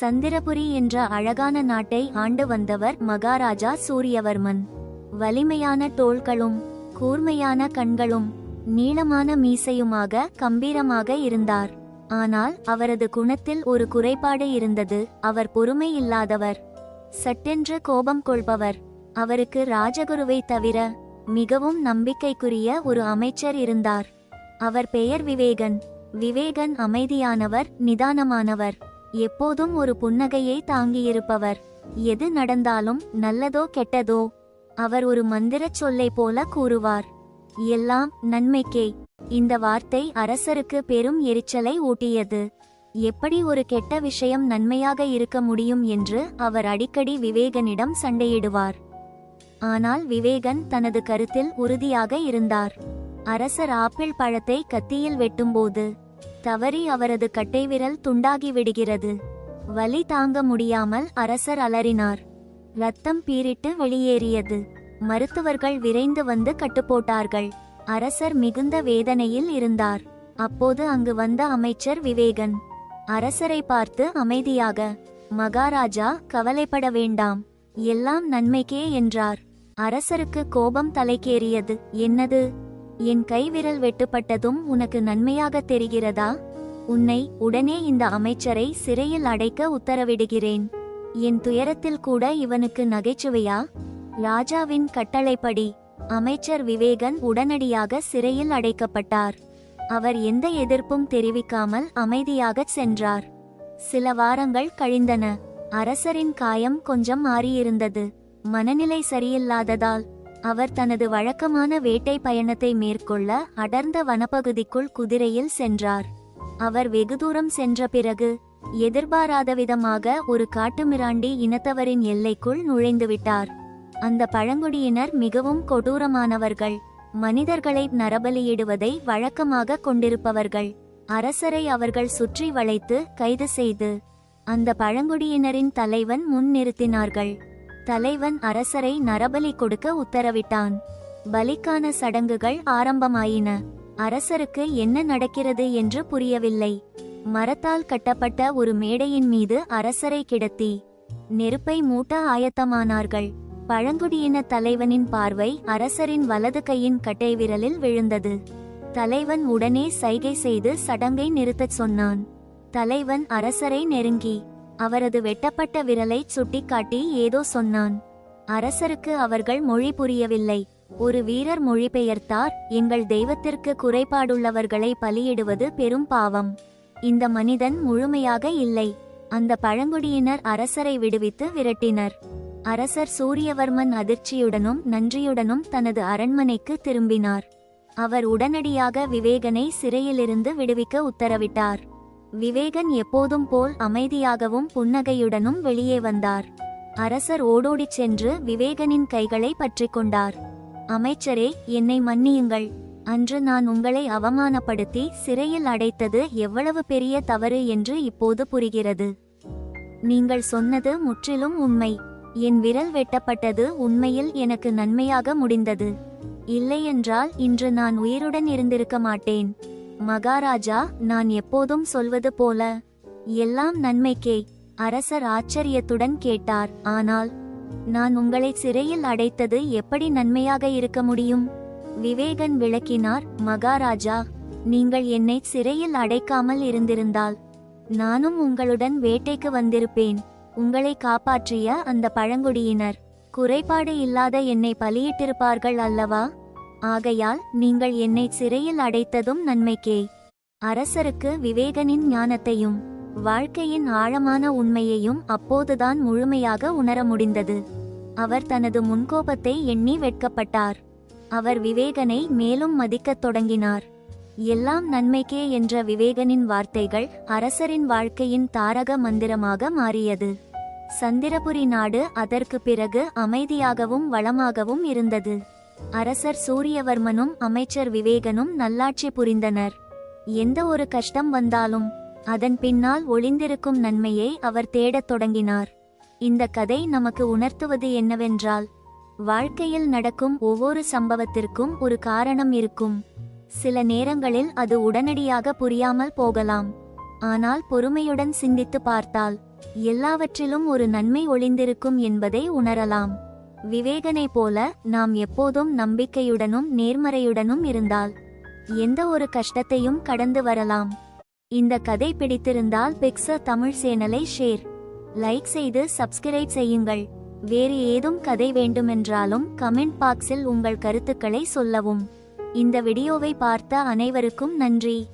சந்திரபுரி என்ற அழகான நாட்டை ஆண்டு வந்தவர் மகாராஜா சூரியவர்மன். வலிமையான தோள்களும் கூர்மையான கண்களும் நீளமான மீசையுமாக கம்பீரமாக இருந்தார். ஆனால் அவரது குணத்தில் ஒரு குறைபாடு இருந்தது. அவர் பொறுமை இல்லாதவர் சட்டென்று கோபம் கொள்பவர். அவருக்கு ராஜகுருவை தவிர மிகவும் நம்பிக்கைக்குரிய ஒரு அமைச்சர் இருந்தார். அவர் பெயர் விவேகன். விவேகன் அமைதியானவர் நிதானமானவர். எப்போதும் ஒரு புன்னகையை தாங்கியிருப்பவர். எது நடந்தாலும் நல்லதோ கெட்டதோ அவர் ஒரு மந்திரச் சொல்லை போல கூறுவார். எல்லாம் நன்மைக்கே. இந்த வார்த்தை அரசருக்கு பெரும் எரிச்சலை ஊட்டியது. எப்படி ஒரு கெட்ட விஷயம் நன்மையாக இருக்க முடியும் என்று அவர் அடிக்கடி விவேகனிடம் சண்டையிடுவார். ஆனால் விவேகன் தனது கருத்தில் உறுதியாக இருந்தார். அரசர் ஆப்பிள் பழத்தை கத்தியில் வெட்டும்போது தவறி அவரது கட்டைவிரல் துண்டாகி விடுகிறது வலி தாங்க முடியாமல் அரசர் அலறினார். ரத்தம் பீரிட்டு வெளியேறியது. மருத்துவர்கள் விரைந்து வந்து கட்டுப்போட்டார்கள். அரசர் மிகுந்த வேதனையில் இருந்தார். அப்போது அங்கு வந்த அமைச்சர் விவேகன் அரசரை பார்த்து அமைதியாக மகாராஜா கவலைப்பட வேண்டாம். எல்லாம் நன்மைக்கே என்றார். அரசருக்கு கோபம் தலைக்கேறியது. என்னது? என் கைவிரல் வெட்டுப்பட்டதும் உனக்கு நன்மையாக தெரிகிறதா? உன்னை உடனே இந்த அமைச்சரை சிறையில் அடைக்க உத்தரவிடுகிறேன். என் துயரத்தில் கூட இவனுக்கு நகைச்சுவையா? ராஜாவின் கட்டளைப்படி அமைச்சர் விவேகன் உடனடியாக சிறையில் அடைக்கப்பட்டார். அவர் எந்த எதிர்ப்பும் தெரிவிக்காமல் அமைதியாகச் சென்றார். சில வாரங்கள் கழிந்தன. அரசரின் காயம் கொஞ்சம் மாறியிருந்தது. மனநிலை சரியில்லாததால் அவர் தனது வழக்கமான வேட்டை பயணத்தை மேற்கொள்ள அடர்ந்த வனப்பகுதிக்குள் குதிரையில் சென்றார். அவர் வெகு தூரம் சென்ற பிறகு எதிர்பாராத விதமாக ஒரு காட்டுமிராண்டி இனத்தவரின் எல்லைக்குள் நுழைந்துவிட்டார் அந்த பழங்குடியினர் மிகவும் கொடூரமானவர்கள் மனிதர்களை நரபலியிடுவதை வழக்கமாக கொண்டிருப்பவர்கள். அரசரை அவர்கள் சுற்றி வளைத்து கைது செய்து அந்த பழங்குடியினரின் தலைவன் முன் நிறுத்தினார்கள் தலைவன் அரசரை நரபலி கொடுக்க உத்தரவிட்டான். பலிக்கான சடங்குகள் ஆரம்பமாயின. அரசருக்கு என்ன நடக்கிறது என்று புரியவில்லை. மரத்தால் கட்டப்பட்ட ஒரு மேடையின் மீது அரசரை கிடத்தி நெருப்பை மூட்ட ஆயத்தமானார்கள். பழங்குடியின தலைவனின் பார்வை அரசரின் வலது கையின் கட்டை விரலில் விழுந்தது. தலைவன் உடனே சைகை செய்து சடங்கை நிறுத்தச் சொன்னான். தலைவன் அரசரை நெருங்கி அவரது வெட்டப்பட்ட விரலை சுட்டிக்காட்டி ஏதோ சொன்னான். அரசருக்கு அவர்கள் மொழி புரியவில்லை. ஒரு வீரர் மொழிபெயர்த்தார் எங்கள் தெய்வத்திற்கு குறைபாடுள்ளவர்களை பலியிடுவது பெரும் பாவம். இந்த மனிதன் முழுமையாக இல்லை. அந்த பழங்குடியினர் அரசரை விடுவித்து விரட்டினர். அரசர் சூரியவர்மன் அதிர்ச்சியுடனும் நன்றியுடனும் தனது அரண்மனைக்கு திரும்பினார். அவர் உடனடியாக விவேகனை சிறையிலிருந்து விடுவிக்க உத்தரவிட்டார். விவேகன் எப்போதும் போல் அமைதியாகவும் புன்னகையுடனும் வெளியே வந்தார். அரசர் ஓடோடிச் சென்று விவேகனின் கைகளை பற்றிக் கொண்டார். அமைச்சரே என்னை மன்னியுங்கள். அன்று நான் உங்களை அவமானப்படுத்தி சிறையில் அடைத்தது எவ்வளவு பெரிய தவறு என்று இப்போது புரிகிறது. நீங்கள் சொன்னது முற்றிலும் உண்மை. என் விரல் வெட்டப்பட்டது உண்மையில் எனக்கு நன்மையாக முடிந்தது. இல்லையென்றால் இன்று நான் உயிருடன் இருந்திருக்க மாட்டேன். மகாராஜா நான் எப்போதும் சொல்வது போல எல்லாம் நன்மைக்கே அரசர் ஆச்சரியத்துடன் கேட்டார். ஆனால் நான் உங்களை சிறையில் அடைத்தது எப்படி நன்மையாக இருக்க முடியும்? விவேகன் விளக்கினார் மகாராஜா நீங்கள் என்னை சிறையில் அடைக்காமல் இருந்திருந்தால் நானும் உங்களுடன் வேட்டைக்கு வந்திருப்பேன். உங்களை காப்பாற்றிய அந்த பழங்குடியினர் குறைபாடு இல்லாத என்னை பலியிட்டிருப்பார்கள் அல்லவா? ஆகையால் நீங்கள் என்னை சிறையில் அடைத்ததும் நன்மைக்கே. அரசருக்கு விவேகனின் ஞானத்தையும் வாழ்க்கையின் ஆழமான உண்மையையும் அப்போதுதான் முழுமையாக உணர முடிந்தது. அவர் தனது முன்கோபத்தை எண்ணி வெட்கப்பட்டார். அவர் விவேகனை மேலும் மதிக்கத் தொடங்கினார். எல்லாம் நன்மைக்கே என்ற விவேகனின் வார்த்தைகள் அரசரின் வாழ்க்கையின் தாரக மந்திரமாக மாறியது. சந்திரபுரி நாடு அதற்கு பிறகு அமைதியாகவும் வளமாகவும் இருந்தது. அரசர் சூரியவர்மனும் அமைச்சர் விவேகனும் நல்லாட்சி புரிந்தனர். எந்த ஒரு கஷ்டம் வந்தாலும் அதன் பின்னால் ஒளிந்திருக்கும் நன்மையை அவர் தேடத் தொடங்கினார். இந்த கதை நமக்கு உணர்த்துவது என்னவென்றால் வாழ்க்கையில் நடக்கும் ஒவ்வொரு சம்பவத்திற்கும் ஒரு காரணம் இருக்கும். சில நேரங்களில் அது உடனடியாக புரியாமல் போகலாம். ஆனால் பொறுமையுடன் சிந்தித்து பார்த்தால் எல்லாவற்றிலும் ஒரு நன்மை ஒளிந்திருக்கும் என்பதை உணரலாம். விவேகனை போல நாம் எப்போதும் நம்பிக்கையுடனும் நேர்மறையுடனும் இருந்தால் எந்த ஒரு கஷ்டத்தையும் கடந்து வரலாம். இந்த கதை பிடித்திருந்தால் பிக்ச தமிழ் சேனலை ஷேர் லைக் செய்து சப்ஸ்கிரைப் செய்யுங்கள். வேறு ஏதும் கதை வேண்டுமென்றாலும் கமெண்ட் பாக்ஸில் உங்கள் கருத்துக்களை சொல்லவும். இந்த வீடியோவை பார்த்த அனைவருக்கும் நன்றி.